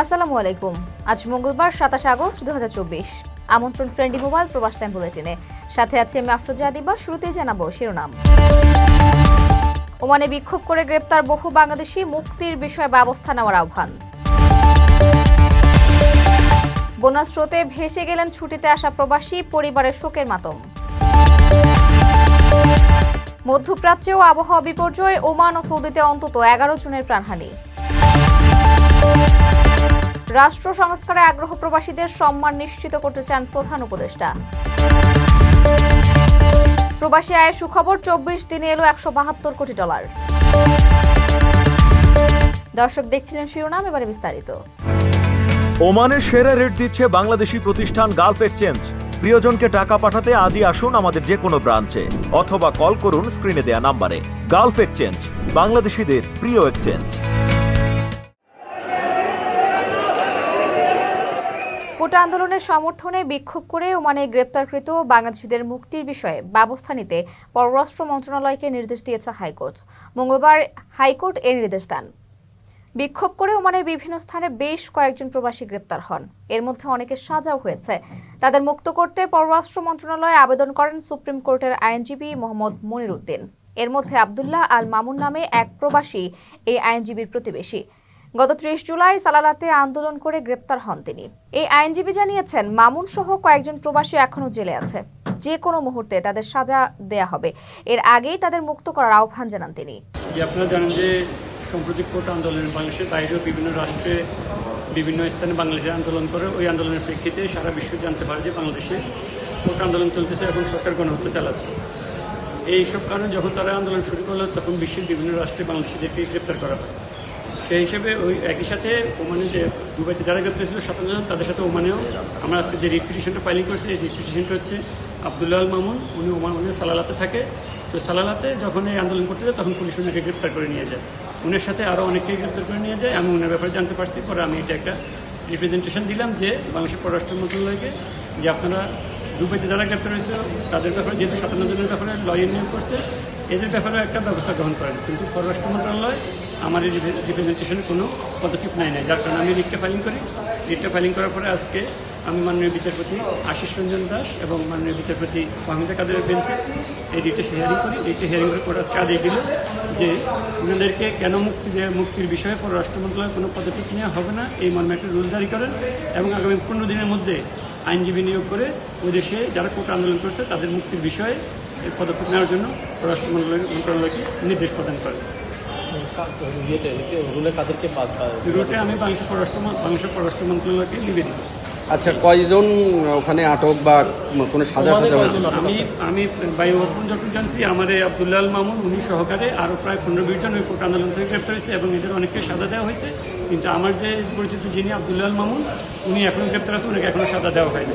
আসসালামু আলাইকুম। আজ মঙ্গলবার সাতাশে আগস্ট দুহাজার চব্বিশ। আমন্ত্রণ ফ্রেন্ডলি মোবাইল প্রবাস টাইম বুলেটিনে। সাথে আছে আমি আফরোজা দিবা শুরুতেই জানাব শিরোনাম। ওমানে বিক্ষোভ করে গ্রেপ্তার বহু বাংলাদেশি মুক্তির বিষয়ে ব্যবস্থা নেওয়ার আহ্বান। বন্যা স্রোতে ভেসে গেলেন ছুটিতে আসা প্রবাসী, পরিবারের শোকের মাতম। মধ্যপ্রাচ্যেও আবহাওয়া বিপর্যয়, ওমান ও সৌদিতে অন্তত এগারো জনের প্রাণহানি। রাষ্ট্র সংস্কারে আগ্রহ প্রবাসীদের সম্মান নিশ্চিত করতে চান প্রধান উপদেষ্টা। প্রবাসী আয়ের সুখবর চব্বিশ দিনে এলো একশো বাহাত্তর কোটি ডলার। দর্শক দেখছিলেন শিরোনাম, এবারে বিস্তারিত। ওমানের সেরা রেট দিচ্ছে বাংলাদেশি প্রতিষ্ঠান গালফ এক্সচেঞ্জ। প্রিয়জনকে টাকা পাঠাতে আজই আসুন আমাদের যে কোনো ব্রাঞ্চে, অথবা কল করুন স্ক্রিনে দেয়া নাম্বারে। গালফ এক্সচেঞ্জ, বাংলাদেশিদের প্রিয় এক্সচেঞ্জ। কোটা আন্দোলনের সমর্থনে বিক্ষোভ করে ওমানে গ্রেপ্তারকৃত বাংলাদেশিদের মুক্তির বিষয়ে ব্যবস্থা নিতে পররাষ্ট্র মন্ত্রণালয়কে নির্দেশ দিয়েছে হাইকোর্ট। মঙ্গলবার হাইকোর্ট এর নির্দেশ দেন। বিক্ষোভ করে ওমানের বিভিন্ন স্থানে বেশ কয়েকজন প্রবাসী গ্রেপ্তার হন। এর মধ্যে অনেকের সাজাও হয়েছে। তাদের মুক্ত করতে পররাষ্ট্র মন্ত্রণালয়ে আবেদন করেন সুপ্রিম কোর্টের আইনজীবী মোহাম্মদ মনির উদ্দিন এর মধ্যে আবদুল্লাহ আল মামুন নামে এক প্রবাসী এই আইনজীবীর প্রতিবেশী। গত ত্রিশ জুলাই সালালাতে আন্দোলন করে গ্রেপ্তার হন তিনি। এই আইনজীবী জানিয়েছেন, মামুন সহ কয়েকজন প্রবাসী এখনও জেলে আছে। যে কোনো মুহূর্তে তাদের সাজা দেয়া হবে। এর আগেই তাদের মুক্ত করার আহ্বান জানান তিনি। আপনারা জানেন যে সম্প্রতি কোর্ট আন্দোলনের বাংলাদেশের বাইরেও বিভিন্ন রাষ্ট্রে, বিভিন্ন স্থানে বাংলাদেশের আন্দোলন করে, ওই আন্দোলনের প্রেক্ষিতে সারা বিশ্ব জানতে পারে যে বাংলাদেশে কোর্ট আন্দোলন চলতেছে এবং সরকার গণহত্যা চালাচ্ছে। এইসব কারণে যখন তারা আন্দোলন শুরু করল, তখন বিশ্বের বিভিন্ন রাষ্ট্রে বাংলাদেশিদেরকে গ্রেপ্তার করা হয়। সেই হিসেবে ওই একই সাথে ওমানে যে দুবাইতে যারা গ্রেপ্তার ছিল সাতান্ন জন, তাদের সাথে ওমানেও আমরা আজকে যে রিপিটিশনটা ফাইলিং করছি, এই রিপিটিশনটা হচ্ছে আবদুল্লাহ মামুন। উনি ওমানের সালালাতে থাকে। তো সালালাতে যখন এই আন্দোলন করতে যায়, তখন পুলিশ ওনাকে গ্রেপ্তার করে নিয়ে যায়। উনার সাথে আরও অনেকেই গ্রেপ্তার করে নিয়ে যায়। আমি ওনার ব্যাপারে জানতে পারছি। পরে আমি এটা একটা রিপ্রেজেন্টেশন দিলাম যে বাংলাদেশের পররাষ্ট্র মন্ত্রণালয়কে যে আপনারা দুবাইতে যারা গ্রেপ্তার হয়েছে তাদের ব্যাপারে যেহেতু সাতান্ন জনের ব্যাপারে লয়ার নিয়োগ করছে এদের ব্যাপারে একটা ব্যবস্থা গ্রহণ করেন, কিন্তু পররাষ্ট্র মন্ত্রণালয় আমার এই রিপ্রেজেন্টেশনে কোনো পদক্ষেপ নেয় নাই। যার কারণে আমি রিটটা ফাইলিং করি। রিটটা ফাইলিং করার পরে আজকে আমি মাননীয় বিচারপতি আশিস রঞ্জন দাস এবং মাননীয় বিচারপতি মাহমুদা কাদের বেঞ্চে এই রিটে হিয়ারিং করি। রিটে হিয়ারিং করে পরে আজকে আদেশ দিল যে ওনাদেরকে কেন মুক্তি দেওয়া মুক্তির বিষয়ে পররাষ্ট্র মন্ত্রণালয় কোনো পদক্ষেপ নেওয়া হবে না। এই মর্মে একটা রুল জারি করেন এবং আগামী পনেরো দিনের মধ্যে আইনজীবী নিয়োগ করে ওই দেশে যারা কোর্ট আন্দোলন করছে তাদের মুক্তির বিষয়ে এই পদক্ষেপ নেওয়ার জন্য পররাষ্ট্র মন্ত্রণালয় মন্ত্রণালয়কে নির্দেশ প্রদান বাদ রুটে আমি বাংলাদেশের পররাষ্ট্র বাংলাদেশের পররাষ্ট্র মন্ত্রণালয়কে নিবেদন আচ্ছা কয়জন ওখানে আটক বা কোনো সাজা টাজা হয়েছে? আমি আমি বায়ুবর্তন যখন জানছি আমার এই আবদুল্লাহ আল মামুন উনি সহকারে আরও প্রায় পনেরো বিশ জন ওই কোর্ট আন্দোলন থেকে গ্রেপ্তার হয়েছে এবং এদের অনেককে সাজা দেওয়া হয়েছে। কিন্তু আমার যে পরিচিত যিনি আবদুল্লাহ আল মামুন উনি এখনও গ্রেপ্তার আছে ওনাকে এখনও সাজা দেওয়া হয়নি।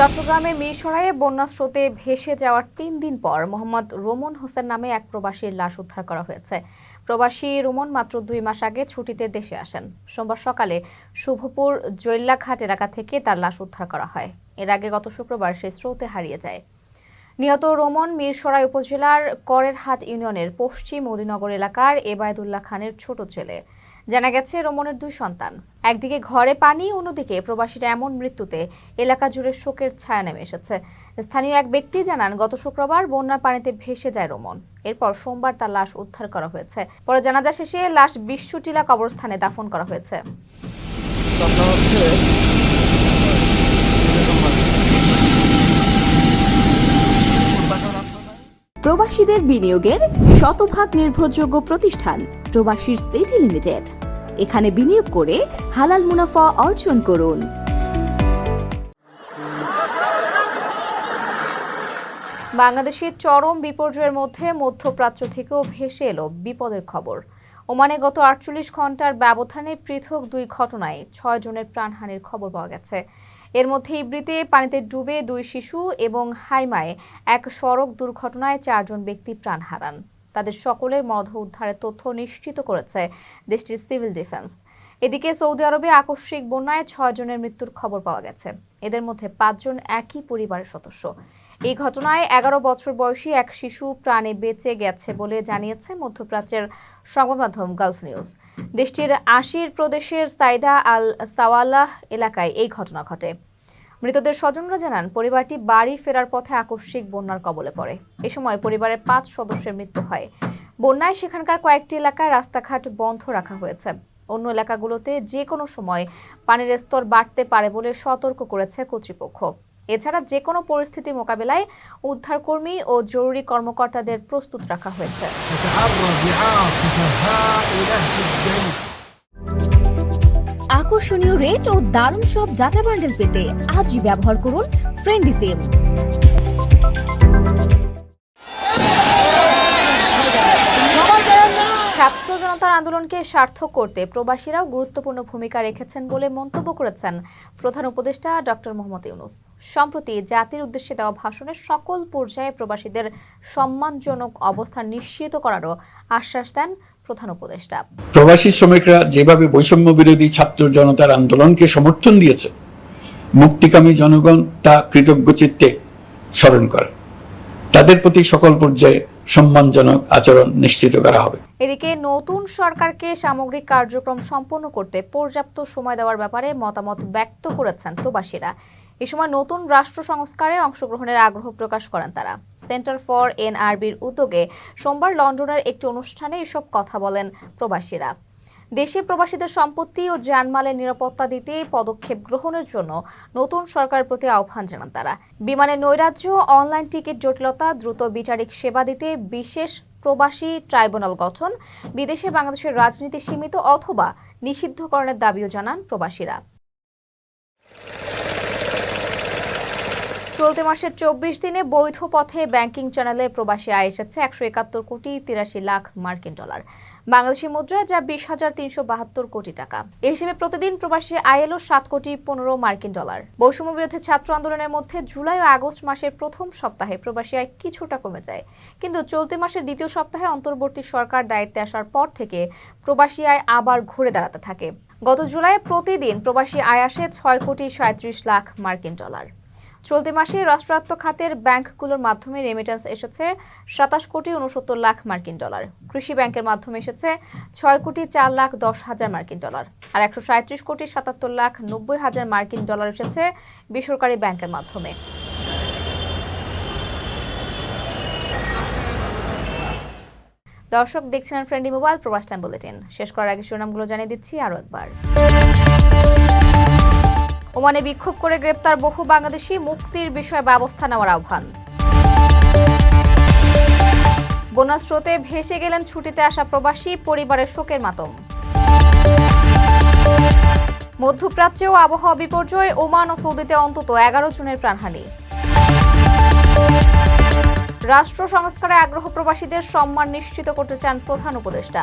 চট্টগ্রামের মিরসরাইয়ে বন্যা স্রোতে ভেসে যাওয়ার তিন দিন পর মোহাম্মদ রোমন হোসেন নামে এক প্রবাসীর লাশ উদ্ধার করা হয়েছে। প্রবাসী রোমন মাত্র দুই মাস আগে ছুটিতে দেশে আসেন। সোমবার সকালে শুভপুর জৈল্লাঘাট এলাকা থেকে তার লাশ উদ্ধার করা হয়। এর আগে গত শুক্রবার সে স্রোতে হারিয়ে যায়। নিহত রোমন মিরসরাই উপজেলার করেরহাট ইউনিয়নের পশ্চিম মদিনগর এলাকার এবায়দুল্লাহ খানের ছোট ছেলে। জানা গেছে রোমনের দুই সন্তান। একদিকে ঘরে পানি, অন্যদিকে প্রবাসীরা এমন মৃত্যুতে এলাকা জুড়ে শোকের ছায়া নেমে এসেছে। স্থানীয় এক ব্যক্তি জানান, গত শুক্রবার বন্যার পানিতে ভেসে যায় রোমন এরপর সোমবার তার লাশ উদ্ধার করা হয়েছে। পরে জানাজা শেষে লাশ বিশ্বটিলা কবরস্থানে দাফন করা হয়েছে। প্রবাসীদের বিনিয়োগের শতভাগ নির্ভরযোগ্য প্রতিষ্ঠান প্রবাসীর সিটি লিমিটেড। এখানে বিনিয়োগ করে হালাল মুনাফা অর্জন করুন। বাংলাদেশের চরম বিপর্যয়ের মধ্যে মধ্যপ্রাচ্য থেকেও ভেসে এলো বিপদের খবর। ওমানে গত আটচল্লিশ ঘণ্টার ব্যবধানে পৃথক দুই ঘটনায় ছয় জনের প্রাণহানির খবর পাওয়া গেছে। এর মধ্যে ইব্রিতে পানিতে ডুবে দুই শিশু এবং হাইমায় এক সড়ক দুর্ঘটনায় চারজন ব্যক্তি প্রাণ হারান। তাদের সকলের মরদেহ উদ্ধারের তথ্য নিশ্চিত করেছে দেশটির সিভিল ডিফেন্স। এদিকে সৌদি আরবে আকস্মিক বন্যায় ছয় জনের মৃত্যুর খবর পাওয়া গেছে। এদের মধ্যে পাঁচজন একই পরিবারের সদস্য। এই ঘটনায় এগারো বছর বয়সী এক শিশু প্রাণে বেঁচে গেছে বলে জানিয়েছে মধ্যপ্রাচ্যের সংবাদ মাধ্যম গালফ নিউজ। দেশটির আশির প্রদেশের সাইদা আল সাওয়ালাহ এলাকায় এই ঘটনা ঘটে। মৃতদের স্বজনরা জানান, পরিবারটি বাড়ি ফেরার পথে আকস্মিক বন্যার কবলে পড়ে। এ সময় পরিবারের পাঁচ সদস্যের মৃত্যু হয়। বন্যায় সেখানকার কয়েকটি এলাকায় রাস্তাঘাট বন্ধ রাখা হয়েছে। অন্য এলাকাগুলোতে যে কোনো সময় পানির স্তর বাড়তে পারে বলে সতর্ক করেছে কর্তৃপক্ষ। এছাড়া যে কোনো পরিস্থিতি মোকাবেলায় উদ্ধারকর্মী ও জরুরি কর্মকর্তাদের প্রস্তুত রাখা হয়েছে। আকর্ষণীয় রেট ও দারুণ সব ডাটা বান্ডেল পেতে আজই ব্যবহার করুন ফ্রেন্ডি সিম ছাত্র জনতার আন্দোলনকে সার্থক করতে প্রবাসীরাও গুরুত্বপূর্ণ ভূমিকা রেখেছেন বলে মন্তব্য করেছেন প্রধান উপদেষ্টা ডক্টর মোহাম্মদ ইউনুস। সম্প্রতি জাতির উদ্দেশ্যে দেওয়া ভাষণের সকল পর্যায়ে প্রবাসীদের সম্মানজনক অবস্থান নিশ্চিত করারও আশ্বাস দেন প্রধান উপদেষ্টা। প্রবাসী শ্রমিকরা যেভাবে বৈষম্য বিরোধী ছাত্র জনতার আন্দোলনকে সমর্থন দিয়েছে মুক্তিকামী জনগণ তা কৃতজ্ঞ চিত্তে স্মরণ করে। তাদের প্রতি সকল পর্যায়ে সম্মানজনক আচরণ নিশ্চিত করা হবে। এদিকে নতুন সরকারকে সামগ্রিক কার্যক্রম সম্পন্ন করতে পর্যাপ্ত সময় দেওয়ার ব্যাপারে মতামত ব্যক্ত করেছেন প্রবাসীরা। এ সময় নতুন রাষ্ট্র সংস্কারে অংশগ্রহণের আগ্রহ প্রকাশ করেন তারা। সেন্টার ফর এনআরবির উদ্যোগে সোমবার লন্ডনের একটি অনুষ্ঠানে এসব কথা বলেন প্রবাসীরা। দেশে প্রবাসীদের সম্পত্তি ও জানমালের নিরাপত্তা দিতে পদক্ষেপ গ্রহণের জন্য নতুন সরকারের প্রতি আহ্বান জানান তারা। বিমানের নৈরাজ্য, অনলাইন টিকিট জটিলতা, দ্রুত বিচারিক সেবা দিতে বিশেষ প্রবাসী ট্রাইব্যুনাল গঠন, বিদেশে বাংলাদেশের রাজনীতি সীমিত অথবা নিষিদ্ধকরণের দাবিও জানান প্রবাসীরা। চলতি মাসের চব্বিশ দিনে বৈধ পথে ব্যাংকিং চ্যানেলে প্রবাসী আয় এসেছে একশো একাত্তর কোটি তিরাশি লাখ মার্কিন ডলার। বাংলাদেশি মুদ্রায় যা বিশ হাজার তিনশো বাহাত্তর কোটি টাকা। এই হিসেবে প্রতিদিন প্রবাসী আয় এলো সাত কোটি পনেরো মার্কিন ডলার। বৈষম্য বিরোধী ছাত্র আন্দোলনের মধ্যে জুলাই ও আগস্ট মাসের প্রথম সপ্তাহে প্রবাসী আয় কিছুটা কমে যায়। কিন্তু চলতি মাসের দ্বিতীয় সপ্তাহে অন্তর্বর্তী সরকার দায়িত্বে আসার পর থেকে প্রবাসী আয় আবার ঘুরে দাঁড়াতে থাকে। গত জুলাই প্রতিদিন প্রবাসী আয় আসে ছয় কোটি সাঁত্রিশ লাখ মার্কিন ডলার। চলতি মাসে রাষ্ট্রায়ত্ত খাতের ব্যাংকগুলোর মাধ্যমে রেমিটেন্স এসেছে সাতাশ কোটি উনসত্তর লাখ মার্কিন ডলার। কৃষি ব্যাংকের মাধ্যমে এসেছে ছয় কোটি চার লাখ দশ হাজার মার্কিন ডলার আর একশো সাঁত্রিশ কোটি সাতাত্তর লাখ নব্বই হাজার মার্কিন ডলার এসেছে বেসরকারি ব্যাংকের মাধ্যমে। দর্শক দেখছিলেন ফ্রেন্ডি মোবাইল প্রবাস টাইম বুলেটিন শেষ করার আগে শিরোনামগুলো জানিয়ে দিচ্ছি আরও একবার। ওমানে বিক্ষোভ করে গ্রেপ্তার বহু বাংলাদেশি মুক্তির বিষয়ে ব্যবস্থা নেওয়ার আহ্বান। বন্যা স্রোতে ভেসে গেলেন ছুটিতে আসা প্রবাসী পরিবারের শোকের মাতম। মধ্যপ্রাচ্যেও আবহাওয়া বিপর্যয়, ওমান ও সৌদিতে অন্তত এগারো জনের প্রাণহানি। রাষ্ট্র সংস্কারে আগ্রহ প্রবাসীদের সম্মান নিশ্চিত করতে চান প্রধান উপদেষ্টা।